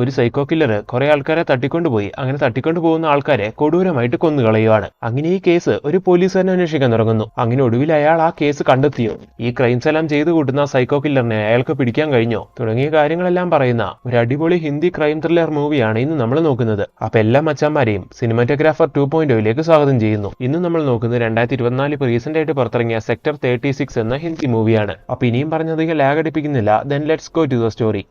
ഒരു psycho killer കുറെ ആൾക്കാരെ തട്ടിക്കൊണ്ടുപോയി അങ്ങനെ തട്ടിക്കൊണ്ടു പോകുന്ന ആൾക്കാരെ കൊടൂരമായിട്ട് കൊന്നുകളയുവാണ്. അങ്ങനെ ഈ കേസ് ഒരു പോലീസുകാരനെ അന്വേഷിക്കാൻ തുടങ്ങുന്നു. അങ്ങനെ ഒടുവിൽ അയാൾ ആ കേസ് കണ്ടെത്തിയോ? ഈ ക്രൈംസ് എല്ലാം ചെയ്തു കൂട്ടുന്ന സൈക്കോ കില്ലറിനെ അയാൾക്ക് പിടിക്കാൻ കഴിഞ്ഞോ? തുടങ്ങിയ കാര്യങ്ങളെല്ലാം പറയുന്ന ഒരു അടിപൊളി ഹിന്ദി ക്രൈം ത്രില്ലർ മൂവിയാണ് ഇന്ന് നമ്മൾ നോക്കുന്നത്. അപ്പൊ എല്ലാ മച്ചാന്മാരെയും സിനിമാറ്റോഗ്രാഫർ ടു പോയിന്റ് ഒയിലേക്ക് സ്വാഗതം ചെയ്യുന്നു. ഇന്ന് നമ്മൾ നോക്കുന്നത് രണ്ടായിരത്തി ഇരുപത്തിനാല് റീസെന്റ് ആയിട്ട് പുറത്തിറങ്ങിയ സെക്ടർ തേർട്ടി സിക്സ് എന്ന ഹിന്ദി മൂവിയാണ് അപ്പൊ ഇനിയും പറഞ്ഞധികം lag അടിപ്പിക്കുന്നില്ല. Then let's go to the story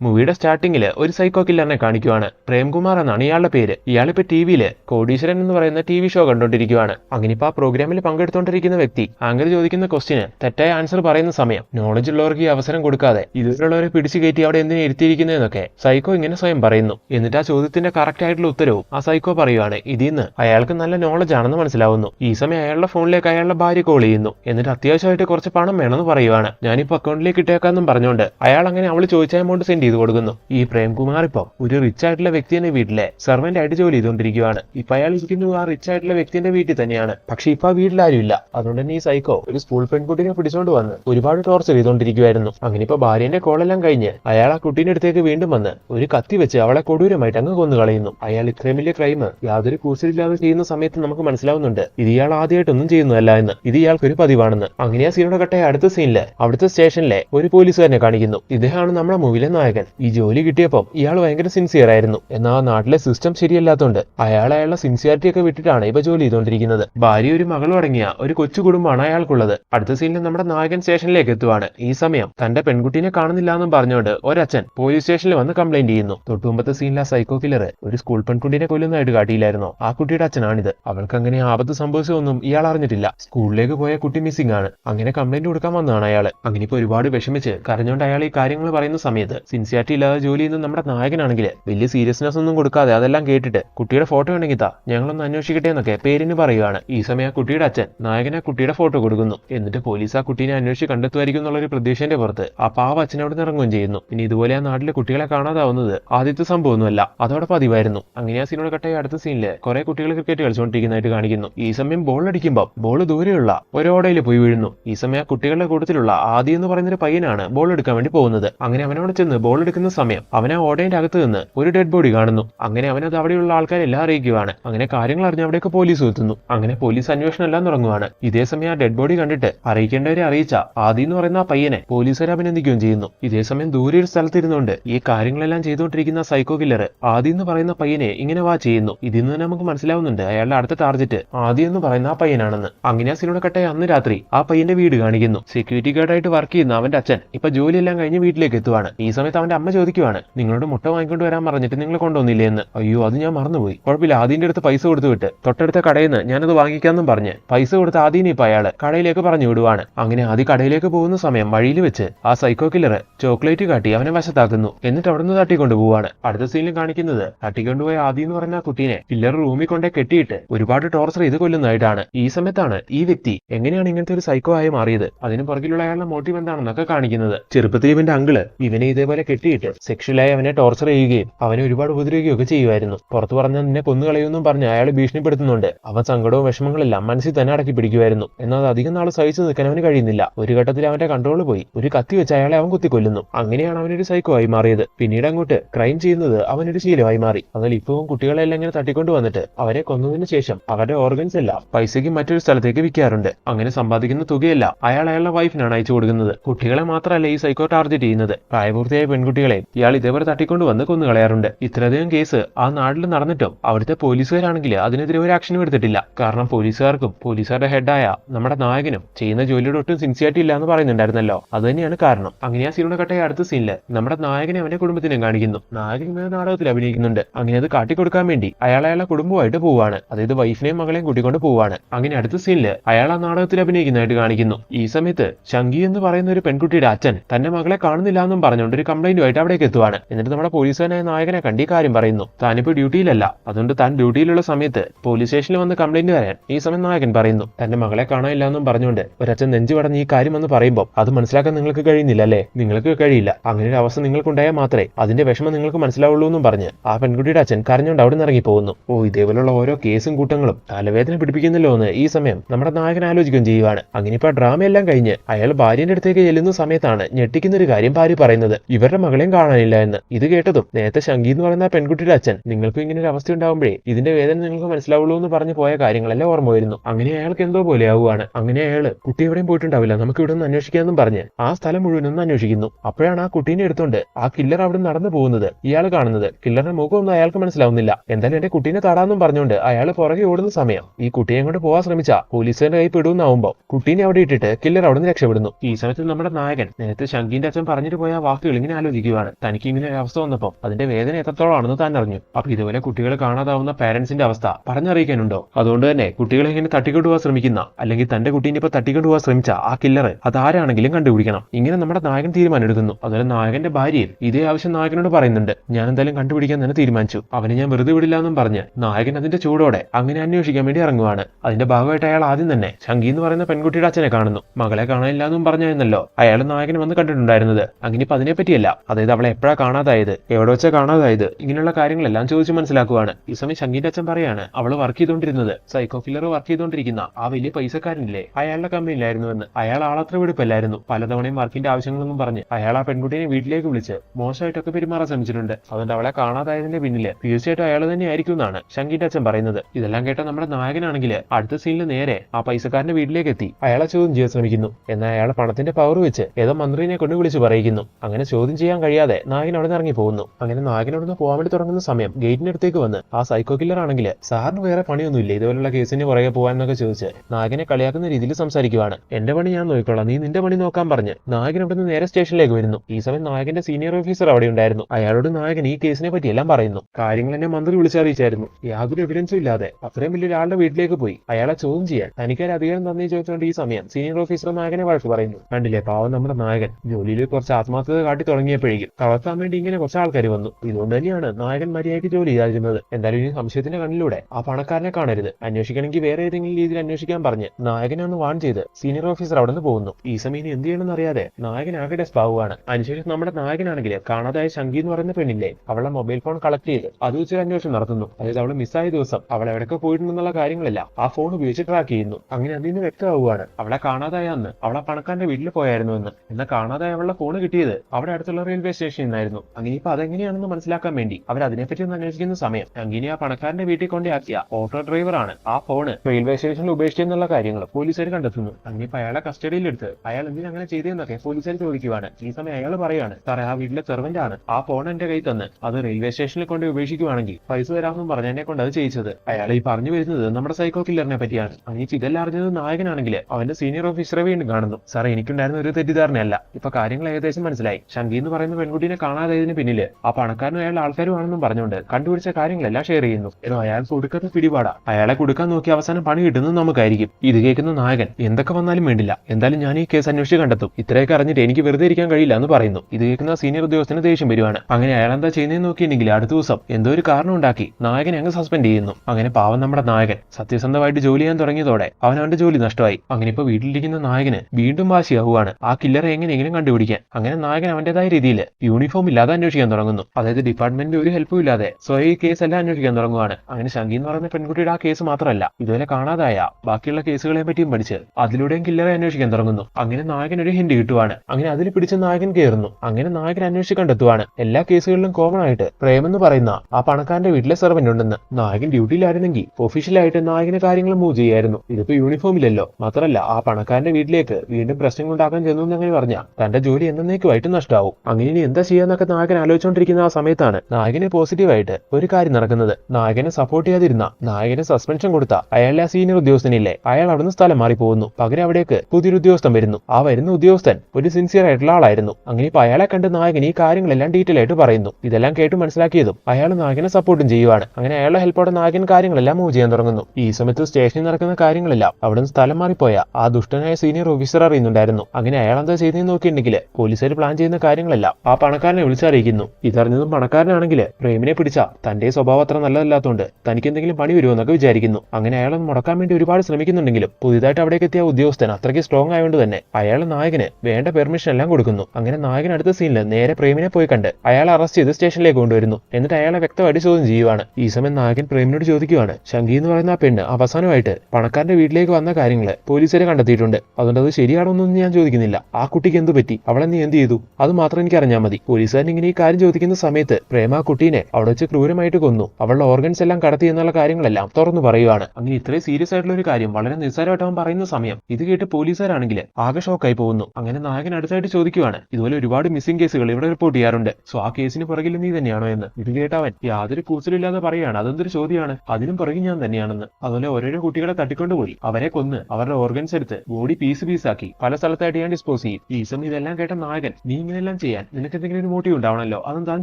മൂവിയുടെ സ്റ്റാർട്ടിങ്ങിൽ ഒരു സൈക്കോ കില്ലറിനെ കാണിക്കുവാണ്. പ്രേംകുമാർ എന്നാണ് ഇയാളുടെ പേര്. ഇയാളിപ്പോ ടി വിയിൽ കോടീശ്വരൻ എന്ന് പറയുന്ന ടി വി ഷോ കണ്ടോണ്ടിരിക്കുവാണ്. അങ്ങനെ ഇപ്പൊ ആ പ്രോഗ്രാമിൽ പങ്കെടുത്തോണ്ടിരിക്കുന്ന വ്യക്തി ആങ്കർ ചോദിക്കുന്ന ക്വസ്റ്റിന് തെറ്റായ ആൻസർ പറയുന്ന സമയം. നോളജ് ഉള്ളവർക്ക് ഈ അവസരം കൊടുക്കാതെ ഇതുവരെയുള്ളവരെ പിടിച്ചു കയറ്റി അവിടെ എന്തിനാ ഇരുത്തിയിരിക്കുന്നതെന്നൊക്കെ സൈക്കോ ഇങ്ങനെ സ്വയം പറയുന്നു. എന്നിട്ട് ആ ചോദ്യത്തിന്റെ കറക്റ്റ് ആയിട്ടുള്ള ഉത്തരവും ആ സൈക്കോ പറയുവാണ്. ഇതിന്ന് അയാൾക്ക് നല്ല നോളജ് ആണെന്ന് മനസ്സിലാവുന്നു. ഈ സമയം അയാളുടെ ഫോണിലേക്ക് അയാളുടെ ഭാര്യ കോൾ ചെയ്യുന്നു. എന്നിട്ട് അത്യാവശ്യമായിട്ട് കുറച്ച് പണം വേണമെന്ന് പറയുവാണ്. ഞാനിപ്പോ അക്കൗണ്ടിലേക്ക് ഇട്ടേക്കാന്നും പറഞ്ഞുകൊണ്ട് അയാൾ അങ്ങനെ അവൾ ചോദിച്ച എമൗണ്ട് സെൻഡ് ചെയ്ത് കൊടുക്കുന്നു. ഈ പ്രേംകുമാർ ഇപ്പം ഒരു റിച്ച് ആയിട്ടുള്ള വ്യക്തിന്റെ വീട്ടിലെ സെർവന്റ് ആയിട്ട് ജോലി ചെയ്തുകൊണ്ടിരിക്കുകയാണ്. ഇപ്പൊ അയാൾ ഇരിക്കുന്നു ആ റിച്ച് ആയിട്ടുള്ള വ്യക്തിന്റെ വീട്ടിൽ തന്നെയാണ്. പക്ഷെ ഇപ്പൊ ആ വീട്ടിൽ ആരുമില്ല. അതുകൊണ്ട് തന്നെ ഈ സൈക്കോ ഒരു സ്കൂൾ പെൺകുട്ടിനെ പിടിച്ചോണ്ട് വന്ന് ഒരുപാട് ടോർച്ചർ ചെയ്തുകൊണ്ടിരിക്കുവായിരുന്നു. അങ്ങനെ ഇപ്പൊ ഭാര്യന്റെ കോളെല്ലാം കഴിഞ്ഞ് അയാൾ ആ കുട്ടീന്റെ അടുത്തേക്ക് വീണ്ടും വന്ന് ഒരു കത്തി വെച്ച് അവളെ കൊടൂരമായിട്ട് അങ്ങ് കൊന്നു കളയുന്നു. അയാൾ ഇത്രയും വലിയ ക്രൈം യാതൊരു കൂസിലില്ലാതെ ചെയ്യുന്ന സമയത്ത് നമുക്ക് മനസ്സിലാവുന്നുണ്ട്. ഇത് ഇയാൾ ആദ്യമായിട്ടൊന്നും ചെയ്യുന്നതല്ല എന്ന്. ഇത് ഇയാൾക്കൊരു പതിവാണെന്ന്. അങ്ങനെ ആ സീനോടെ കട്ടയ അടുത്ത സീനിൽ അവിടുത്തെ സ്റ്റേഷനിലെ ഒരു പോലീസുകാരനെ കാണിക്കുന്നു. ഇദ്ദേഹമാണ് നമ്മുടെ മൂവിലെ നായകൻ. ഈ ജോലി കിട്ടിയപ്പോൾ ഇയാൾ ഭയങ്കര സിൻസിയർ ആയിരുന്നു. എന്നാൽ ആ നാട്ടിലെ സിസ്റ്റം ശരിയല്ലാത്തതുകൊണ്ട് അയാൾ അയാളുടെ സിൻസിയാരിറ്റി ഒക്കെ വിട്ടിട്ടാണ് ഇപ്പൊ ജോലി ചെയ്തുകൊണ്ടിരിക്കുന്നത് ഭാര്യ ഒരു മകളും അടങ്ങിയ ഒരു കൊച്ചു കുടുംബമാണ് അയാൾക്കുള്ളത്. അടുത്ത സീനിൽ നമ്മുടെ നായകൻ സ്റ്റേഷനിലേക്ക് എത്തുവാണ്. ഈ സമയം തന്റെ പെൺകുട്ടീനെ കാണുന്നില്ല എന്നും പറഞ്ഞുകൊണ്ട് ഒരച്ഛൻ പോലീസ് സ്റ്റേഷനിൽ വന്ന് കംപ്ലൈന്റ് ചെയ്യുന്നു. തൊട്ടുമുമ്പത്തെ സീനിലെ സൈക്കോ കില്ലർ ഒരു സ്കൂൾ പെൺകുട്ടീനെ കൊല്ലുന്നതായിട്ട് കാട്ടിയില്ലായിരുന്നോ? ആ കുട്ടിയുടെ അച്ഛനാണിത്. അവൾക്ക് അങ്ങനെ ആപത്ത് സംഭവിച്ചതൊന്നും ഇയാൾ അറിഞ്ഞിട്ടില്ല. സ്കൂളിലേക്ക് പോയ കുട്ടി മിസ്സിംഗ് ആണ്. അങ്ങനെ കംപ്ലൈന്റ് കൊടുക്കാൻ വന്നതാണ് അയാൾ അങ്ങനെ ഇപ്പൊ ഒരുപാട് വിഷമിച്ച് കരഞ്ഞുകൊണ്ട് അയാൾ ഈ കാര്യങ്ങൾ പറയുന്ന സമയത്ത് സിൻസിയാരിറ്റി ഇല്ലാതെ ജോലി ചെയ്യുന്ന നമ്മുടെ നായകനാണെങ്കിൽ വലിയ സീരിയസ്നെസ് ഒന്നും കൊടുക്കാതെ അതെല്ലാം കേട്ടിട്ട് കുട്ടിയുടെ ഫോട്ടോ ഉണ്ടെങ്കിൽ താ ഞങ്ങളൊന്ന് അന്വേഷിക്കട്ടെ എന്നൊക്കെ പേരിന് പറയുകയാണ് ഈ സമയം ആ കുട്ടിയുടെ അച്ഛൻ നായകന് കുട്ടിയുടെ ഫോട്ടോ കൊടുക്കുന്നു. എന്നിട്ട് പോലീസ് ആ കുട്ടീനെ അന്വേഷിച്ച് കണ്ടെത്തുമായിരിക്കും എന്നുള്ള ഒരു പ്രതീക്ഷന്റെ പുറത്ത് ആ പാവ അച്ഛൻ അവിടെ നിന്ന് ചെയ്യുന്നു. ഇനി ഇതുപോലെ ആ നാട്ടിലെ കുട്ടികളെ കാണാതാവുന്നത് ആദ്യത്തെ സംഭവമൊന്നുമല്ല അതോടെ പതിവായിരുന്നു. അങ്ങനെ ആ സീനോട് കട്ടായി അടുത്ത സീനിൽ കുറെ കുട്ടികൾ ക്രിക്കറ്റ് കളിച്ചുകൊണ്ടിരിക്കുന്നതായിട്ട് കാണിക്കുന്നു. ഈ സമയം ബോൾ അടിക്കുമ്പോൾ ബോൾ ദൂരെയുള്ള ഒരു പോയി വീഴുന്നു. ഈ സമയം ആ കുട്ടികളുടെ കൂട്ടത്തിലുള്ള ആദ്യം എന്ന് പറയുന്ന ഒരു പയ്യനാണ് ബോൾ എടുക്കാൻ വേണ്ടി പോകുന്നത്. അങ്ങനെ അവനോട് ചെന്ന് ബോൾ എടുക്കുന്ന സമയം അവനെ ഓടേന്റെ അകത്ത് നിന്ന് ഒരു ഡെഡ് ബോഡി കാണുന്നു. അങ്ങനെ അവനത് അവിടെയുള്ള ആൾക്കാരെല്ലാം അറിയിക്കുകയാണ്. അങ്ങനെ കാര്യങ്ങൾ അറിഞ്ഞ് അവിടെയൊക്കെ പോലീസ് എത്തുന്നു. അങ്ങനെ പോലീസ് അന്വേഷണം എല്ലാം തുടങ്ങുവാണ്. ഇതേ സമയം ആ ഡെഡ് ബോഡി കണ്ടിട്ട് അറിയിക്കേണ്ടവരെ അറിയിച്ച ആദി എന്ന് പറയുന്ന ആ പയ്യനെ പോലീസുകാർ അഭിനന്ദിക്കുകയും ചെയ്യുന്നു. ഇതേ സമയം ദൂരെ ഒരു സ്ഥലത്തിരുന്നുകൊണ്ട് ഈ കാര്യങ്ങളെല്ലാം ചെയ്തുകൊണ്ടിരിക്കുന്ന സൈക്കോ കില്ലർ ആദി എന്ന് പറയുന്ന പയ്യനെ ഇങ്ങനെ വാ ചെയ്യുന്നു. ഇതിൽ നിന്ന് നമുക്ക് മനസ്സിലാവുന്നുണ്ട് അയാളുടെ അടുത്ത ടാർജറ്റ് ആദി എന്ന് പറയുന്ന ആ പയ്യനാണെന്ന്. അങ്ങനെ ആ സിനിമ കട്ടെ അന്ന് രാത്രി ആ പയ്യന്റെ വീട് കാണിക്കുന്നു. സെക്യൂരിറ്റി ഗാർഡായിട്ട് വർക്ക് ചെയ്യുന്ന അവന്റെ അച്ഛൻ ഇപ്പൊ ജോലിയെല്ലാം കഴിഞ്ഞ് വീട്ടിലേക്ക് എത്തുവാണ്. ഈ സമയത്ത് അവന്റെ അമ്മ ചോദിക്കുവാണ് നിങ്ങളോട് മുട്ട വാങ്ങിക്കൊണ്ട് വരാൻ പറഞ്ഞിട്ട് നിങ്ങൾ കൊണ്ടുവന്നില്ലേ എന്ന്? അയ്യോ അത് ഞാൻ മറന്നുപോയി. കുഴപ്പമില്ല ആദ്യന്റെ അടുത്ത് പൈസ കൊടുത്തു വിട്ട് തൊട്ടടുത്ത കടയിൽ നിന്ന് ഞാനത് വാങ്ങിക്കാമെന്നും പറഞ്ഞ് പൈസ കൊടുത്ത് ആദ്യം ഇപ്പൊ അയാൾ കടയിലേക്ക് പറഞ്ഞു വിടുവാണ്. അങ്ങനെ ആദ്യ കടയിലേക്ക് പോകുന്ന സമയം വഴിയിൽ വെച്ച് ആ സൈക്കോ കില്ലർ ചോക്ലേറ്റ് കാട്ടി അവനെ വശത്താക്കുന്നു എന്നിട്ട് അവിടെ നിന്ന് തട്ടിക്കൊണ്ടു പോവാണ്. അടുത്ത സീനിൽ കാണിക്കുന്നത് തട്ടിക്കൊണ്ടുപോയ ആദ്യം എന്ന് പറഞ്ഞ കുട്ടീനെ കില്ലർ റൂമിൽ കൊണ്ടേ കെട്ടിയിട്ട് ഒരുപാട് ടോർച്ചർ ചെയ്ത് കൊല്ലുന്നതായിട്ടാണ്. ഈ സമയത്താണ് ഈ വ്യക്തി എങ്ങനെയാണ് ഇങ്ങനത്തെ ഒരു സൈക്കോ ആയി മാറിയത്? അതിന് പുറകിലുള്ള അയാളുടെ മോട്ടീവ് എന്താണെന്നൊക്കെ കാണിക്കുന്നത്. ചെറുപ്പത്തിൽ ഇവന്റെ അങ്കിൾ ഇവനെ ഇതേപോലെ കെട്ടിയിട്ട് സെക്ഷലായി അവനെ ടോർച്ചർ ചെയ്യുകയും അവനെ ഒരുപാട് ഉപദ്രവിക്കുകയും ഒക്കെ ചെയ്യുമായിരുന്നു. പുറത്തു പറഞ്ഞ നിന്നെ കൊന്നുകളയുമെന്നും പറഞ്ഞ് അയാൾ ഭീഷണിപ്പെടുത്തുന്നുണ്ട്. അവൻ സങ്കടവും വിഷമങ്ങളെല്ലാം മനസ്സിൽ തന്നെ അടക്കി പിടിക്കുമായിരുന്നു. എന്നാൽ അധികം നാൾ സഹിച്ചു നിൽക്കാൻ അവന് കഴിയുന്നില്ല. ഒരു ഘട്ടത്തിൽ അവന്റെ കൺട്രോൾ പോയി. ഒരു കത്തി വെച്ച് അയാളെ അവൻ കുത്തിക്കൊല്ലുന്നു. അങ്ങനെയാണ് അവനൊരു സൈക്കോ ആയി മാറിയത്. പിന്നീട് അങ്ങോട്ട് ക്രൈം ചെയ്യുന്നത് അവനൊരു ശീലമായി മാറി. എന്നാൽ ഇപ്പവും കുട്ടികളെല്ലാം ഇങ്ങനെ തട്ടിക്കൊണ്ട് വന്നിട്ട് അവരെ കൊന്നതിന് ശേഷം അവരുടെ ഓർഗൻസ് എല്ലാം പൈസയ്ക്ക് മറ്റൊരു സ്ഥലത്തേക്ക് വിൽക്കാറുണ്ട്. അങ്ങനെ സമ്പാദിക്കുന്ന തുകയല്ല അയാൾ അയാളുടെ വൈഫിനാണ് അയച്ചു കൊടുക്കുന്നത്. കുട്ടികളെ മാത്രമല്ല ഈ സൈക്കോ ടാർഗറ്റ് ചെയ്യുന്നത്. പ്രായപൂർത്തിയായ പെൺകുട്ടികളെ ഇയാൾ ഇതേപോലെ തട്ടിക്കൊണ്ട് വന്ന് കൊന്നുകളയാറുണ്ട് ഇത്രയധികം കേസ് ആ നാട്ടിൽ നടന്നിട്ടും അവിടുത്തെ പോലീസുകാരാണെങ്കിൽ അതിനെതിരെ ഒരു ആക്ഷനും എടുത്തിട്ടില്ല. കാരണം പോലീസുകാർക്കും പോലീസുകാരുടെ ഹെഡായ നമ്മുടെ നായകനും ചെയ്യുന്ന ജോലിയുടെ ഒട്ടും സിൻസിയാരിറ്റി ഇല്ല എന്ന് പറയുന്നുണ്ടായിരുന്നല്ലോ. അത് തന്നെയാണ് കാരണം. അങ്ങനെ ആ സീനോട് കട്ടയ അടുത്ത സീനിൽ നമ്മുടെ നായകനെ അവന്റെ കുടുംബത്തിനും കാണിക്കുന്നു. നായകൻ ഇങ്ങനെ നാടകത്തിൽ അഭിനയിക്കുന്നുണ്ട്. അങ്ങനെ അത് കാട്ടിക്കൊടുക്കാൻ വേണ്ടി അയാൾ അയാളെ കുടുംബമായിട്ട് പോവാണ് അതായത് വൈഫിനെയും മകളെയും കൂട്ടിക്കൊണ്ട് പോവാണ് അങ്ങനെ അടുത്ത സീനിൽ അയാൾ ആ നാടകത്തിൽ അഭിനയിക്കുന്നതായിട്ട് കാണിക്കുന്നു. ഈ സമയത്ത് ശങ്കി എന്ന് പറയുന്ന ഒരു പെൺകുട്ടിയുടെ അച്ഛൻ തന്റെ മകളെ കാണുന്നില്ല എന്നും പറഞ്ഞുകൊണ്ട് ഒരു കംപ്ലൈന്റുമായിട്ട് അവിടേക്ക് എത്തുവാണ്. എന്നിട്ട് നമ്മുടെ പോലീസുകാരനായ നായകനെ കണ്ടി കാര്യം പറയുന്നു. താനിപ്പോ ഡ്യൂട്ടിയിലല്ല അതുകൊണ്ട് താൻ ഡ്യൂട്ടിയിലുള്ള സമയത്ത് പോലീസ് സ്റ്റേഷനിൽ വന്ന് കംപ്ലൈന്റ് വരാൻ ഈ സമയം നായകൻ പറയുന്നു. തന്റെ മകളെ കാണാനില്ല എന്നും പറഞ്ഞുകൊണ്ട് ഒരച്ഛൻ നെഞ്ചു പടഞ്ഞ് ഈ കാര്യം എന്ന് പറയുമ്പോൾ അത് മനസ്സിലാക്കാൻ നിങ്ങൾക്ക് കഴിയുന്നില്ല അല്ലേ നിങ്ങൾക്ക് കഴിയില്ല. അങ്ങനെ ഒരു അവസ്ഥ നിങ്ങൾക്കുണ്ടായാൽ മാത്രമേ അതിന്റെ വിഷമം നിങ്ങൾക്ക് മനസ്സിലാവുള്ളൂ എന്നും പറഞ്ഞ് ആ പെൺകുട്ടിയുടെ അച്ഛൻ കരഞ്ഞുകൊണ്ട് അവിടെ നിന്ന് ഇറങ്ങിപ്പോകുന്നു. ഓ ഇതേപോലുള്ള ഓരോ കേസും കൂട്ടങ്ങളും തലവേദന പിടിപ്പിക്കുന്നല്ലോ എന്ന് ഈ സമയം നമ്മുടെ നായകൻ ആലോചിക്കുകയും ചെയ്യുവാണ്. അങ്ങനെ ഇപ്പൊ ഡ്രാമയെല്ലാം കഴിഞ്ഞ് അയാൾ ഭാര്യന്റെ അടുത്തേക്ക് ചെല്ലുന്ന സമയത്താണ് ഞെട്ടിക്കുന്ന ഒരു കാര്യം ഭാര്യ പറയുന്നത്. ഇവരുടെ അവരുടെ മകളെയും കാണാനില്ല എന്ന്. ഇത് കേട്ടതും നേരത്തെ ശങ്കി എന്ന് പറയുന്ന പെൺകുട്ടിയുടെ അച്ഛൻ നിങ്ങൾക്കും ഇങ്ങനെ ഒരു അവസ്ഥ ഉണ്ടാകുമ്പോഴേ ഇതിന്റെ വേദന നിങ്ങൾക്ക് മനസ്സിലാവുള്ളൂ എന്ന് പറഞ്ഞു പോയ കാര്യങ്ങളെല്ലാം ഓർമ്മ വരുന്നു. അങ്ങനെ അയാൾക്ക് എന്തോ പോലെയാവുകയാണ്. അങ്ങനെ അയാൾ കുട്ടി എവിടെയും പോയിട്ടുണ്ടാവില്ല. നമുക്ക് ഇവിടെ നിന്ന് അന്വേഷിക്കാമെന്നും പറഞ്ഞ് ആ സ്ഥലം മുഴുവനൊന്നും അന്വേഷിക്കുന്നു. അപ്പോഴാണ് ആ കുട്ടീനെ എടുത്തുകൊണ്ട് ആ കില്ലർ അവിടെ നടന്നു പോകുന്നത് ഇയാൾ കാണുന്നത്. കില്ലറിന്റെ മുഖമൊന്നും അയാൾക്ക് മനസ്സിലാവുന്നില്ല. എന്തായാലും എന്റെ കുട്ടീനെ തടാന്നും പറഞ്ഞുകൊണ്ട് അയാൾ പുറകെ ഓടുന്ന സമയം ഈ കുട്ടിയെ കൊണ്ട് പോകാൻ ശ്രമിച്ച പോലീസുകാരുടെ കൈ പെടുന്നാവുമ്പോ കുട്ടീനെ അവിടെ ഇട്ടിട്ട് കില്ലർ അവിടെ നിന്ന് രക്ഷപ്പെടുന്നു. ഈ സമയത്ത് നമ്മുടെ നായകൻ നേരത്തെ ശങ്കിന്റെ അച്ഛൻ പറഞ്ഞിട്ട് പോയ വാക്കുകൾ ഇങ്ങനെ ആലോചിക്കുകയാണ് തനിക്ക് ഇങ്ങനെ ഒരു അവസ്ഥ വന്നപ്പോൾ അതിന്റെ വേദന എത്രത്തോളാണെന്ന് താൻ അറിഞ്ഞു. അപ്പൊ ഇതുപോലെ കുട്ടികൾ കാണാതാവുന്ന പാരന്റ്സിന്റെ അവസ്ഥ പറഞ്ഞറിയിക്കാനുണ്ടോ? അതുകൊണ്ട് തന്നെ കുട്ടികളെ ഇങ്ങനെ തട്ടിക്കൊണ്ടുപോകാൻ ശ്രമിക്കുന്ന അല്ലെങ്കിൽ തന്റെ കുട്ടീനെ ഇപ്പൊ തട്ടിക്കൊണ്ടുപോകാൻ ശ്രമിച്ച ആ കില്ലർ അതാരാണെങ്കിലും കണ്ടുപിടിക്കണം. ഇങ്ങനെ നമ്മുടെ നായകൻ തീരുമാനം എടുക്കുന്നു. അതുപോലെ നായകന്റെ ഭാര്യയും ഇതേ ആവശ്യം നായകനോട് പറയുന്നുണ്ട്. ഞാൻ എന്തായാലും കണ്ടുപിടിക്കാൻ തന്നെ തീരുമാനിച്ചു. അവനെ ഞാൻ വെറുതെ വിടില്ല എന്നും പറഞ്ഞ് നായകൻ അതിന്റെ ചൂടോടെ അങ്ങനെ അന്വേഷിക്കാൻ വേണ്ടി ഇറങ്ങുവാണ്. അതിന്റെ ഭാഗമായിട്ട് അയാൾ ആദ്യം തന്നെ ശങ്കി എന്ന് പറയുന്ന പെൺകുട്ടിയുടെ അച്ഛനെ കാണുന്നു. മകളെ കാണാനില്ല എന്നും പറഞ്ഞായിരുന്നല്ലോ അയാൾ നായകൻ വന്ന് കണ്ടിട്ടുണ്ടായിരുന്നത്. അങ്ങനെ ഇപ്പൊ അതിനെ പറ്റിയല്ല അതായത് അവളെ എപ്പോഴാ കാണാതായത് എവിടെ വെച്ചാ കാണാതായത് ഇങ്ങനെയുള്ള കാര്യങ്ങളെല്ലാം ചോദിച്ച് മനസ്സിലാക്കുവാണ്. ഈ സമയം ശങ്കീന്റെ അച്ഛൻ പറയാണ് അവൾ വർക്ക് ചെയ്തുകൊണ്ടിരുന്നത് സൈക്കോ കില്ലർ വർക്ക് ചെയ്തുകൊണ്ടിരിക്കുന്ന ആ വലിയ പൈസക്കാരനില്ലേ അയാളുടെ കമ്പനിയിലായിരുന്നു എന്ന്. അയാൾ ആളത്ര വെടുപ്പല്ലായിരുന്നു. പലതവണയും വർക്കിന്റെ ആവശ്യങ്ങളൊന്നും പറഞ്ഞ് അയാൾ ആ പെൺകുട്ടിയെ വീട്ടിലേക്ക് വിളിച്ച് മോശമായിട്ടൊക്കെ പെരുമാറാൻ ശ്രമിച്ചിട്ടുണ്ട്. അതുകൊണ്ട് അവളെ കാണാതായതിന്റെ പിന്നിൽ തീർച്ചയായിട്ടും അയാൾ തന്നെ ആയിരിക്കും എന്നാണ് ശങ്കീന്റെ അച്ഛൻ പറയുന്നത്. ഇതെല്ലാം കേട്ട നമ്മുടെ നായകനാണെങ്കിൽ അടുത്ത സീനിൽ നേരെ ആ പൈസക്കാരന്റെ വീട്ടിലേക്ക് എത്തി. അയാളെ ചോദ്യം ചെയ്യാൻ ശ്രമിക്കുന്നു. എന്നാൽ അയാളെ പണത്തിന്റെ പവർ വെച്ച് ഏതോ മന്ത്രിനെ കൊണ്ട് വിളിച്ച് പറയിക്കുന്നു. അങ്ങനെ ചോദ്യം കഴിയാതെ നായകൻ അവിടെ നിന്ന് ഇറങ്ങി പോകുന്നു. അങ്ങനെ നായകൻ അവിടെ നിന്ന് പോകാൻ വേണ്ടി തുടങ്ങുന്ന സമയം ഗേറ്റിന്റെ അടുത്തേക്ക് വന്ന് ആ സൈക്കോ കില്ലർ ആണെങ്കിൽ സാറിന് വേറെ പണിയൊന്നുമില്ല. ഇതുപോലുള്ള കേസിന് പുറകെ പോകാന്നൊക്കെ ചോദിച്ച് നായകനെ കളിയാക്കുന്ന രീതിയിൽ സംസാരിക്കുവാണ്. എന്റെ പണി ഞാൻ നോക്കിക്കോളാം. നീ നിന്റെ പണി നോക്കാൻ പറഞ്ഞ് നായകൻ അവിടെ നിന്ന് നേരെ സ്റ്റേഷനിലേക്ക് വരുന്നു. ഈ സമയം നായകന്റെ സീനിയർ ഓഫീസർ അവിടെ ഉണ്ടായിരുന്നു. അയാളോട് നായകൻ ഈ കേസിനെ പറ്റി എല്ലാം പറയുന്നു. കാര്യങ്ങൾ എന്നെ മന്ത്രി വിളിച്ചറിയിച്ചായിരുന്നു. യാതൊരു എവിഡൻസും ഇല്ലാതെ അത്രയും വലിയ ഒരാളുടെ വീട്ടിലേക്ക് പോയി. അയാളെ ചോദ്യം ചെയ്യാൻ തനിക്കാർ അധികാരം തന്നെ ചോദിച്ചുകൊണ്ട് ഈ സമയം സീനിയർ ഓഫീസർ നായകനെ വഴക്ക് പറയുന്നു. കണ്ടില്ലേ പാവം നമ്മുടെ നായകൻ ജോലിയിൽ കുറച്ച് ആത്മാർത്ഥത കാട്ടി തുടങ്ങിയപ്പോഴേക്കും തളർത്താൻ വേണ്ടി ഇങ്ങനെ കുറച്ച് ആൾക്കാർ വന്നു. ഇതുകൊണ്ട് തന്നെയാണ് നായകൻ മര്യാദയ്ക്ക് ജോലി ചെയ്തായിരുന്നത്. എന്തായാലും ഇനി സംശയത്തിന്റെ കണ്ണിലൂടെ ആ പണക്കാരനെ കാണരുത്. അന്വേഷിക്കണമെങ്കിൽ വേറെ ഏതെങ്കിലും രീതിയിൽ അന്വേഷിക്കാൻ പറഞ്ഞ് നായകനെ ഒന്ന് വാൺ ചെയ്ത് സീനിയർ ഓഫീസർ അവിടെ നിന്ന് പോകുന്നു. ഈ സമയം എന്ത് ചെയ്യണമെന്ന് അറിയാതെ നായകൻ ആകെ ഡെസ്പാവുകയാണ്. അതിനുശേഷം നമ്മുടെ നായകനാണെങ്കിൽ കാണാതായ ശങ്കി എന്ന് പറയുന്ന പെണ്ണില്ലേ അവളുടെ മൊബൈൽ ഫോൺ കളക്ട് ചെയ്ത് അത് വെച്ചൊരു അന്വേഷണം നടത്തുന്നു. അതായത് അവൾ മിസ്സായ ദിവസം അവൾ എവിടെയൊക്കെ പോയിട്ടുണ്ടെന്നുള്ള കാര്യങ്ങളെല്ലാം ആ ഫോൺ ഉപയോഗിച്ച് ട്രാക്ക് ചെയ്യുന്നു. അങ്ങനെ അതിൽ നിന്ന് വ്യക്തമാവുകയാണ്. അവളെ കാണാതായ അന്ന് അവളെ പണക്കാരന്റെ വീട്ടിൽ പോയായിരുന്നു എന്ന്. എന്നാൽ കാണാതായ അവളുടെ ഫോൺ കിട്ടിയത് അവിടെ അടുത്തുള്ള റെയിൽവേ സ്റ്റേഷനിൽ നിന്നായിരുന്നു അങ്ങനെ ഇപ്പൊ അതെങ്ങനെയാണെന്ന് മനസ്സിലാക്കാൻ വേണ്ടി അവർ അതിനെപ്പറ്റി ഒന്ന് അന്വേഷിക്കുന്ന സമയം അങ്ങനെ ആ പണക്കാരന്റെ വീട്ടിൽ കൊണ്ടാക്കിയ ഓട്ടോ ഡ്രൈവറാണ് ആ ഫോണ്. റെയിൽവേ സ്റ്റേഷനിൽ ഉപേക്ഷിച്ചെന്നുള്ള കാര്യങ്ങൾ പോലീസുകാർ കണ്ടെത്തുന്നു. അങ്ങനെ ഇപ്പൊ അയാളെ കസ്റ്റഡിയിലെടുത്ത് അയാൾ എന്തിനാ അങ്ങനെ ചെയ്തതെന്നൊക്കെ പോലീസുകാർ ചോദിക്കുവാണ്. ഈ സമയം അയാൾ പറയാണ് സാറേ ആ വീട്ടിലെ സെർവന്റ് ആണ്. ആ ഫോൺ എന്റെ കൈ തന്ന് അത് റെയിൽവേ സ്റ്റേഷനിൽ കൊണ്ട് ഉപേക്ഷിക്കുവാണെങ്കിൽ പൈസ തരാമെന്നും പറഞ്ഞ എന്നെ കൊണ്ട് അത് ചെയ്യിച്ചത്. അയാൾ ഈ പറഞ്ഞു വരുന്നത് നമ്മുടെ സൈക്കോ കില്ലറിനെ പറ്റിയാണ്. അങ്ങനെ ഇതെല്ലാം അറിഞ്ഞത് നായകനാണെങ്കിൽ അവന്റെ സീനിയർ ഓഫീസറെ വീണ്ടും കാണുന്നു. സാറേ എനിക്കുണ്ടായിരുന്ന ഒരു തെറ്റിദ്ധാരണയല്ല. ഇപ്പൊ കാര്യങ്ങൾ ഏകദേശം മനസ്സിലായി. ശങ്കി എന്ന് പറയുന്ന പെൺകുട്ടീനെ കാണാതായതിന് പിന്നിൽ ആ പണക്കാരനും അയാളുടെ ആൾക്കാരുമാണെന്നും പറഞ്ഞുകൊണ്ട് കണ്ടുപിടിച്ച കാര്യങ്ങളെല്ലാം ഷെയർ ചെയ്യുന്നു. ഏതോ അയാൾ കൊടുക്കുന്ന പിടിപാടാ. അയാളെ കൊടുക്കാൻ നോക്കി അവസാനം പണി കിട്ടുന്നത് നമുക്കായിരിക്കും. ഇത് കേൾക്കുന്ന നായകൻ എന്തൊക്കെ വന്നാലും വേണ്ടില്ല എന്തായാലും ഞാൻ ഈ കേസ് അന്വേഷിച്ച് കണ്ടെത്തും. ഇത്രയൊക്കെ അറിഞ്ഞിട്ട് എനിക്ക് വെറുതെ ഇരിക്കാൻ കഴിയില്ല എന്ന് പറയുന്നു. ഇത് കേൾക്കുന്ന സീനിയർ ഉദ്യോഗസ്ഥന് ദേഷ്യം വരുവാണ്. അങ്ങനെ അയാൾ എന്താ ചെയ്യുന്നതെന്ന് നോക്കിയിട്ടുണ്ടെങ്കിൽ അടുത്ത ദിവസം എന്തോ ഒരു കാരണം ഉണ്ടാക്കി. നായകനെ അങ്ങ് സസ്പെൻഡ് ചെയ്യുന്നു. അങ്ങനെ പാവം നമ്മുടെ നായകൻ സത്യസന്ധമായിട്ട് ജോലി ചെയ്യാൻ തുടങ്ങിയതോടെ അവൻ അവന്റെ ജോലി നഷ്ടമായി. അങ്ങനെ ഇപ്പൊ വീട്ടിലിരിക്കുന്ന നായകന് വീണ്ടും വാശിയാവുകയാണ് ആ കില്ലറെ എങ്ങനെയെങ്കിലും കണ്ടുപിടിക്കാൻ. അങ്ങനെ നായകൻ അവന്റേതായ രീതിയിൽ യൂണിഫോം ഇല്ലാതെ അന്വേഷിക്കാൻ തുടങ്ങുന്നു. അതായത് ഡിപ്പാർട്ട്മെന്റിന്റെ ഒരു ഹെൽപ്പും ഇല്ലാതെ സ്വയം ഈ കേസ് എല്ലാം അന്വേഷിക്കാൻ തുടങ്ങുകയാണ് അങ്ങനെ ശങ്കി എന്ന് പറയുന്ന പെൺകുട്ടിയുടെ ആ കേസ് മാത്രമല്ല ഇതുവരെ കാണാതായ ബാക്കിയുള്ള കേസുകളെ പറ്റിയും പഠിച്ച് അതിലൂടെയും കില്ലറെ അന്വേഷിക്കാൻ തുടങ്ങുന്നു. അങ്ങനെ നായകൻ ഒരു ഹിന്റ് കിട്ടുവാണ്. അങ്ങനെ അതിൽ പിടിച്ച് നായകൻ കയറുന്നു. അങ്ങനെ നായകൻ അന്വേഷിച്ച് കണ്ടെത്തുവാണ്. എല്ലാ കേസുകളിലും കോമൺ ആയിട്ട് പ്രേമെന്ന് പറയുന്ന ആ പണക്കാരന്റെ വീട്ടിലെ സെർവന്റ് ഉണ്ടെന്ന്. നായകൻ ഡ്യൂട്ടിയിലായിരുന്നെങ്കിൽ ഒഫീഷ്യലായിട്ട് നായകന് കാര്യങ്ങൾ മൂവ് ചെയ്യായിരുന്നു. ഇതിപ്പോ യൂണിഫോം ഇല്ലല്ലോ. മാത്രമല്ല ആ പണക്കാരന്റെ വീട്ടിലേക്ക് വീണ്ടും പ്രശ്നങ്ങൾ ഉണ്ടാക്കാൻ ചെന്നു എന്നങ്ങനെ പറഞ്ഞ തന്റെ ജോലി എന്നേക്കുമായിട്ട് നഷ്ടമാവും അങ്ങനെ ഇനി എന്താ ചെയ്യാന്നൊക്കെ നായകൻ ആലോചിച്ചുകൊണ്ടിരിക്കുന്ന ആ സമയത്താണ് നായകന് പോസിറ്റീവായിട്ട് ഒരു കാര്യം നടക്കുന്നത്. നായകനെ സപ്പോർട്ട് ചെയ്യാതിരുന്ന നായകന് സസ്പെൻഷൻ കൊടുത്ത അയാളുടെ ആ സീനിയർ ഉദ്യോഗസ്ഥനില്ലേ? അയാൾ അവിടുന്ന് സ്ഥലം മാറി പോകുന്നു പകരം അവിടേക്ക് പുതിയൊരു ഉദ്യോഗസ്ഥൻ വരുന്നു. ആ വരുന്ന ഉദ്യോഗസ്ഥൻ ഒരു സിൻസിയർ ആയിട്ടുള്ള ആളായിരുന്നു. അങ്ങനെ ഇപ്പൊ അയാളെ കണ്ട് നായകൻ ഈ കാര്യങ്ങളെല്ലാം ഡീറ്റെയിൽ ആയിട്ട് പറയുന്നു. ഇതെല്ലാം കേട്ട് മനസ്സിലാക്കിയതും അയാൾ നായകനെ സപ്പോർട്ടും ചെയ്യുവാണ്. അങ്ങനെ അയാളുടെ ഹെൽപ്പോടെ നായകൻ കാര്യങ്ങളെല്ലാം മൂവ് ചെയ്യാൻ തുടങ്ങുന്നു. ഈ സമയത്ത് സ്റ്റേഷനിൽ നടക്കുന്ന കാര്യങ്ങളെല്ലാം അവിടുന്ന് സ്ഥലം മാറിപ്പോയ. ആ ദുഷ്ടനായ സീനിയർ ഓഫീസർ അറിയുന്നുണ്ടായിരുന്നു. അങ്ങനെ അയാൾ എന്താ ചെയ്തെന്ന് നോക്കിയിട്ടുണ്ടെങ്കിൽ പോലീസുകാർ പ്ലാൻ ചെയ്യുന്ന കാര്യങ്ങളെല്ലാം ആ പണക്കാരനെ വിളിച്ചറിയിക്കുന്നു. ഇതറിഞ്ഞതും പണക്കാരനാണെങ്കിൽ പ്രേമിനെ പിടിച്ച തന്റെ സ്വഭാവം അത്ര നല്ലതല്ലാത്തതുകൊണ്ട് തനിക്ക് എന്തെങ്കിലും പണി വരുമെന്നൊക്കെ വിചാരിക്കുന്നു. അങ്ങനെ അയാളൊന്ന് മുടക്കാൻ വേണ്ടി ഒരുപാട് ശ്രമിക്കുന്നുണ്ടെങ്കിലും പുതിയതായിട്ട് അവിടേക്ക് എത്തിയ ഉദ്യോഗസ്ഥൻ അത്രയ്ക്ക് സ്ട്രോങ് ആയതുകൊണ്ട് തന്നെ അയാൾ നായകന് വേണ്ട പെർമിഷൻ എല്ലാം കൊടുക്കുന്നു. അങ്ങനെ നായകൻ അടുത്ത സീനിൽ നേരെ പ്രേമിനെ പോയി കണ്ട് അയാളെ അറസ്റ്റ് ചെയ്ത് സ്റ്റേഷനിലേക്ക് കൊണ്ടുവരുന്നു. എന്നിട്ട് അയാളെ വ്യക്തമായിട്ട് ചോദ്യം ചെയ്യുവാണ്. ഈ സമയം നായകൻ പ്രേമിനോട് ചോദിക്കുവാണ് ശങ്കി എന്ന് പറയുന്ന ആ പെണ്ണ് അവസാനമായിട്ട് പണക്കാരന്റെ വീട്ടിലേക്ക് വന്ന കാര്യങ്ങൾ പോലീസുകാരെ കണ്ടെത്തിയിട്ടുണ്ട്. അതുകൊണ്ട് അത് ശരിയാണോ എന്നൊന്നും ഞാൻ ചോദിക്കുന്നില്ല. ആ കുട്ടിക്ക് എന്ത് പറ്റി? അവളെ നീ എന്ത് ചെയ്തു? അത് മാത്രം എനിക്ക് അറിഞ്ഞാൽ മതി. പോലീസുകാരൻ ഇങ്ങനെ ഈ കാര്യം ചോദിക്കുന്ന സമയത്ത് പ്രേമ കുട്ടീനെ അവിടെ വെച്ച് ക്രൂരമായിട്ട് കൊന്നു. അവളുടെ ഓർഗൻസ് എല്ലാം കടത്തി എന്നുള്ള കാര്യങ്ങളെല്ലാം തുറന്നു പറയുവാണ്. അങ്ങനെ ഇത്രയും സീരിയസ് ആയിട്ടുള്ള ഒരു കാര്യം വളരെ നിസ്സാരമായിട്ട് അവൻ പറയുന്ന സമയം ഇത് കേട്ട് പോലീസുകാരാണെങ്കിൽ ആകെ ഷോക്കായി പോകുന്നു. അങ്ങനെ നായകൻ അടുത്തായിട്ട് ചോദിക്കുവാണ്. ഇതുപോലെ ഒരുപാട് മിസ്സിംഗ് കേസുകൾ ഇവിടെ റിപ്പോർട്ട് ചെയ്യാറുണ്ട്. സോ ആ കേസിന് പുറകിൽ നീ തന്നെയാണോ എന്ന്. ഇത് കേട്ട് അവൻ യാതൊരു കൂസലില്ലാതെ പറയുകയാണ്. അതെന്തൊരു ചോദ്യമാണ്. അതിനും പുറകിൽ ഞാൻ തന്നെയാണെന്ന്. അതുപോലെ ഓരോരോ കുട്ടികളെ തട്ടിക്കൊണ്ടുപോയി അവരെ കൊന്ന് അവരുടെ ഓർഗൻസ് എടുത്ത് ബോഡി പീസ് പീസാക്കി പല സ്ഥലത്തായിട്ട് ഞാൻ ഡിസ്പോസ് ചെയ്യും. ഈ സമയം ഇതെല്ലാം കേട്ട നായകൻ നീ ഇങ്ങനെല്ലാം ചെയ്യാൻ നിനക്ക് എന്തെങ്കിലും ഒരു മോട്ടീവ് ഉണ്ടാവണല്ലോ? അതും താൻ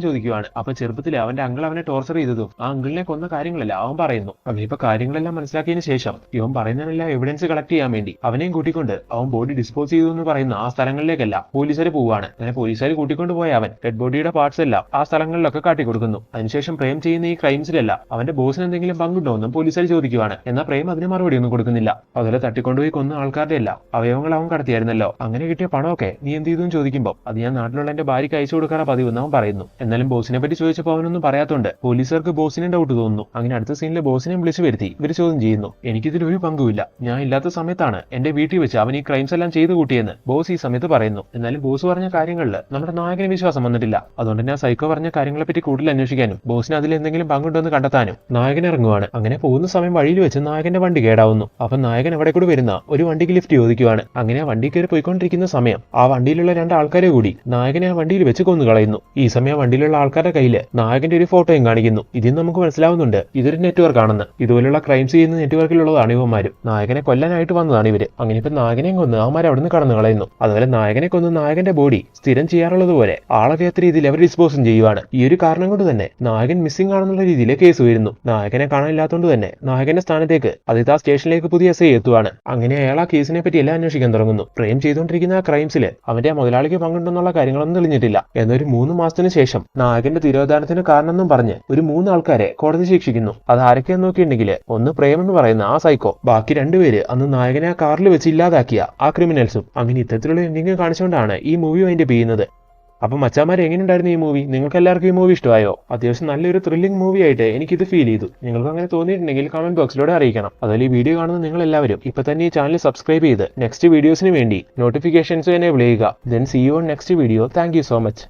ചോദിക്കുവാണ്. അപ്പൊ ചെറുപ്പത്തിൽ അവന്റെ അങ്കിൾ അവനെ ടോർച്ചർ ചെയ്തതും ആ അങ്കിളിനെ കൊന്ന കാര്യങ്ങളല്ല അവൻ പറയുന്നു. അവനിപ്പോ കാര്യങ്ങളെല്ലാം മനസ്സിലാക്കിയതിനു ശേഷം ഇവൻ പറയുന്നതിനെല്ലാം എവിഡൻസ് കളക്ട് ചെയ്യാൻ വേണ്ടി അവനെയും കൂട്ടിക്കൊണ്ട് അവൻ ബോഡി ഡിസ്പോസ് ചെയ്തു എന്ന് പറയുന്ന ആ സ്ഥലങ്ങളിലേക്കല്ല പോലീസുകാർ പോവാണ് അങ്ങനെ പോലീസുകാർ കൂട്ടിക്കൊണ്ട് പോയ അവൻ ഡെഡ് ബോഡിയുടെ പാർട്സ് എല്ലാം ആ സ്ഥലങ്ങളിലൊക്കെ കാട്ടിക്കൊടുക്കുന്നു. അതിനുശേഷം പ്രേം ചെയ്യുന്ന ഈ ക്രൈംസിലല്ല അവന്റെ ബോസിന് എന്തെങ്കിലും പങ്കുണ്ടോ എന്നും പോലീസുകാർ ചോദിക്കുവാണ്. എന്നാൽ പ്രേം അതിന് മറുപടി ഒന്നും കൊടുക്കുന്നില്ല. അതുപോലെ തട്ടിക്കൊണ്ടുപോയി കൊന്ന ആൾക്കാരുടെ അല്ല അവയവങ്ങൾ അവൻ കടത്തിയായിരുന്നല്ലോ. അങ്ങനെ കിട്ടിയ പണമൊക്കെ നീ എന്ത് ചെയ്തു എന്ന് ചോദിക്കുമ്പോൾ അത് ഞാൻ നാട്ടിലുള്ള എന്റെ ഭാര്യയ്ക്ക് അയച്ചു കൊടുക്കാനാ പതിവ് എന്ന് അവൻ പറയുന്നു. എന്നാലും ബോസിനെ പറ്റി ചോദിച്ചപ്പോൾ അവനൊന്നും പറയാത്തോണ്ട് പോലീസുകാർക്ക് ബോസിനെ ഡൗട്ട് തോന്നുന്നു. അങ്ങനെ അടുത്ത സീനിലെ ബോസിനെ വിളിച്ചു വരുത്തി. ഇവർ ചോദ്യം ചെയ്യുന്നു എനിക്കിതിൽ ഒരു പങ്കുമില്ല. ഞാൻ ഇല്ലാത്ത സമയത്താണ് എന്റെ വീട്ടിൽ വെച്ച് അവൻ ഈ ക്രൈംസ് എല്ലാം ചെയ്തു കൂട്ടിയെന്ന് ബോസ് ഈ സമയത്ത് പറയുന്നു. എന്നാലും ബോസ് പറഞ്ഞ കാര്യങ്ങളിൽ നമ്മുടെ നായകന് വിശ്വാസം വന്നിട്ടില്ല. അതുകൊണ്ട് ഞാൻ സൈക്കോ പറഞ്ഞ കാര്യങ്ങളെ പറ്റി കൂടുതൽ അന്വേഷിക്കാനും ബോസിന് അതിൽ എന്തെങ്കിലും പങ്കുണ്ടോ എന്ന് കണ്ടെത്താനും നായകൻ ഇറങ്ങുവാണ്. അങ്ങനെ പോകുന്ന സമയം വഴിയിൽ വെച്ച് നായകന്റെ വണ്ടി കേടാവുന്നു. അപ്പൊ നായകൻ അവിടെ കൂടി വരുന്ന ഒരു വണ്ടിക്ക് ലിഫ്റ്റ് ചോദിക്കുവാണ്. അങ്ങനെ ആ വണ്ടി കയറി പോയിക്കൊണ്ടിരിക്കുന്ന സമയം ആ വണ്ടിയിലുള്ള രണ്ട് ആൾക്കാരെ കൂടി നായകനെ വണ്ടിയിൽ വെച്ച് കൊന്നു കളയുന്നു ഈ സമയം വണ്ടിയിലുള്ള ആൾക്കാരുടെ കയ്യിൽ നായകന്റെ ഒരു ഫോട്ടോയും കാണിക്കുന്നു. ഇതിൽ നമുക്ക് മനസ്സിലാവുന്നുണ്ട് ഇതൊരു നെറ്റ്വർക്ക് ആണെന്ന് ഇതുപോലുള്ള ക്രൈംസ് ചെയ്യുന്ന നെറ്റ്വർക്കിലുള്ളതാണ് ഇവന്മാരും. നായകനെ കൊല്ലാനായിട്ട് വന്നതാണ് ഇവർ. അങ്ങനെ ഇപ്പൊ നായകനെ കൊന്ന് അവന്മാർ അവിടുന്ന് കടന്നു കളയുന്നു. അതുപോലെ നായകനെ കൊന്ന് നായകന്റെ ബോഡി സ്ഥിരം ചെയ്യാറുള്ളത് പോലെ ആളറിയാത്ത രീതിയിൽ അവർ ഡിസ്പോസും ചെയ്യുവാണ്. ഈ ഒരു കാരണം കൊണ്ട് തന്നെ നായകൻ മിസ്സിംഗ് ആണെന്നുള്ള രീതിയിൽ കേസ് വരുന്നു. നായകനെ കാണാനില്ലാത്തതുകൊണ്ട് തന്നെ നായകന്റെ സ്ഥാനത്തേക്ക് അതിത് ആ സ്റ്റേഷനിലേക്ക് പുതിയ എസ് ഐ എത്തുവാണ്. അങ്ങനെ അയാൾ ആ കേസിനെ പറ്റി എല്ലാം അന്വേഷിക്കാൻ തുടങ്ങുന്നു. പ്രേം ചെയ്തുകൊണ്ടിരിക്കുന്ന ആ ക്രൈംസിൽ അവന്റെ മുതലാളിക്ക് പങ്കുണ്ടെന്നുള്ള കാര്യങ്ങളൊന്നും തെളിഞ്ഞിട്ടില്ല. എന്നൊരു മൂന്ന് മാസത്തിന് ശേഷം നായകന്റെ തിരോധാനത്തിന് കാരണമെന്നും പറഞ്ഞ് ഒരു മൂന്ന് ആൾക്കാരെ കോടതി ശിക്ഷിക്കുന്നു. അത് ആരൊക്കെയെന്ന് നോക്കിയിട്ടുണ്ടെങ്കിൽ ഒന്ന് പ്രേമെന്ന് പറയുന്ന ആ സൈക്കോ ബാക്കി രണ്ടുപേര് അന്ന് നായകനെ ആ കാറിൽ വെച്ച് ഇല്ലാതാക്കിയ ആ ക്രിമിനൽസും അങ്ങനെ ഇത്തരത്തിലുള്ള എന്തെങ്കിലും കാണിച്ചുകൊണ്ടാണ് ഈ മൂവി അതിന്റെ ചെയ്യുന്നത്. അപ്പൊ മച്ചാമാരെ എങ്ങനെയുണ്ടായിരുന്നു ഈ മൂവി നിങ്ങൾക്ക് എല്ലാവർക്കും ഈ മൂവി ഇഷ്ടമായോ? അത്യാവശ്യം നല്ലൊരു ത്രില്ലിംഗ് മൂവി ആയിട്ട് എനിക്കിത് ഫീൽ ചെയ്തു. നിങ്ങൾക്ക് അങ്ങനെ തോന്നിയിട്ടുണ്ടെങ്കിൽ കമന്റ് ബോക്സിലൂടെ അറിയിക്കണം. അതിൽ ഈ വീഡിയോ കാണുന്ന നിങ്ങൾ എല്ലാവരും ഇപ്പൊ തന്നെ ഈ ചാനൽ സബ്സ്ക്രൈബ് ചെയ്ത് നെക്സ്റ്റ് വീഡിയോസിന് വേണ്ടി നോട്ടിഫിക്കേഷൻസ് എനേബിൾ ചെയ്യുക then see you next video thank so much